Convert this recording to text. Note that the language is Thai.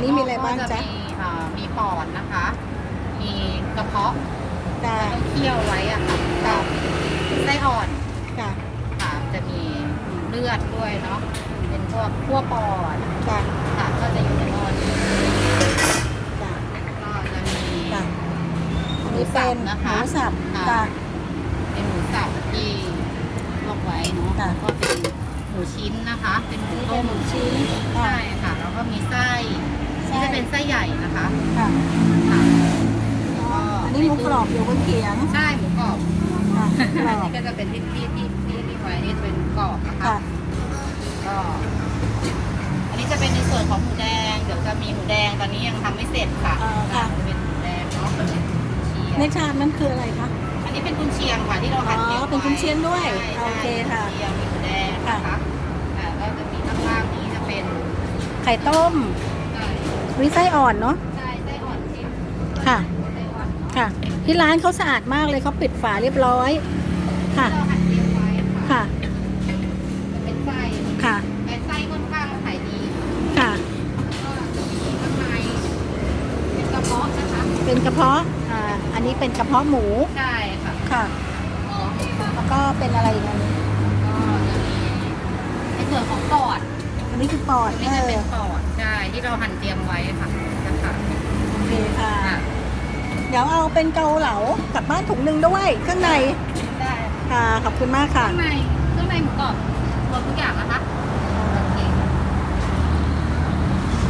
นนี้มีอะไรบ้างก็จ๊ะมีอ่ามีปอดนะคะ มีกระเพาะจ้าต้องเคี่ยวไว้อะค่ะกับไส้อ่อนจ้าค่ะจะมีเลือดด้วยเนาะเป็นพวกขั้วปอดจ้าค่ะก็จะอยู่ในหม้อนี้จ้าก็จะมี จ้าอันนี้เป็นนะหคะมูสับค่ะจ้า เป็นหมูสับที่ลวกไว้เนาะค่ะแล้วก็เป็นหมูชิ้นนะคะ เป็นหมูนี่ต้เป็นมหมูชิ้นค่ะใช่ค่ะแล้วก็มีไส้ไส้นี่จะ เป็นไส้ใหญ่นะคะค่ะค่ะแล้วก็อันนี้หมูกรอบอยู่บนเขียงใช่หมูกรอบค่ะกรอันอบนี้ก็จะเป็นที่ที่ที่ที่ที่ไว้นี่จะเป็นหมูกรอบนะคะ ค่ะ ก็อันนี้จะเป็นในส่วนของหมูแดง เดี๋ยวจะมีหมูแดงตอนนี้ยังทำไม่เสร็จค่ะอ่าค่ะ จะเป็นหมูแดงเนาะเป็นกุนเชียงในชามนั้นคืออะไรคะ อันนี้เป็นกุนเชียงค่ะที่เราหั่นอ๋อตรียมไเป็นกุนเชียงด้วยใช่โอเคค่ะกุนเชียงมีหมูแดงนะคะอ่าก็จะมีข้างล่างนี้จะเป็นไข่ต้มไส้ วิไส้อ่อนเนาะไส้ไส้อ่อนที่ค่ะไส้อ่อนเนาะค่ะ ที่ร้านเขาสะอาดมากเลยเขาปิดฝาเรียบร้อย ค่ะที่เราหั่นเตรียมไว้ค่ะค่ะจะเป็นไส้ค่ะ แต่ไส้ค่อนข้างขายดีค่ะ ก็จะมีข้างในเป็นกระเพาะนะคะเป็นกระเพาะ อ่า อันนี้เป็นกระเพาะหมู ใช่ค่ะค่ะแล้วก็เป็นอะไรอีกอันนี้ก็จะมีในส่วนของปอด อั นนี้คือปอด นี่เอจะอเป็นปอดใช่ที่เราหั่นเตรียมไว้ค่ะจะค่ะโอเคค่ะอะ เดี๋ยวเอาเป็นเกาเหลากลับบ้านถุงหนึ่งด้วยข้างใน ได้ค่ะ ขอบคุณมากค่ะ ข้างในเครื่องในหมูกรอบรวมทุกอย่างนะคะค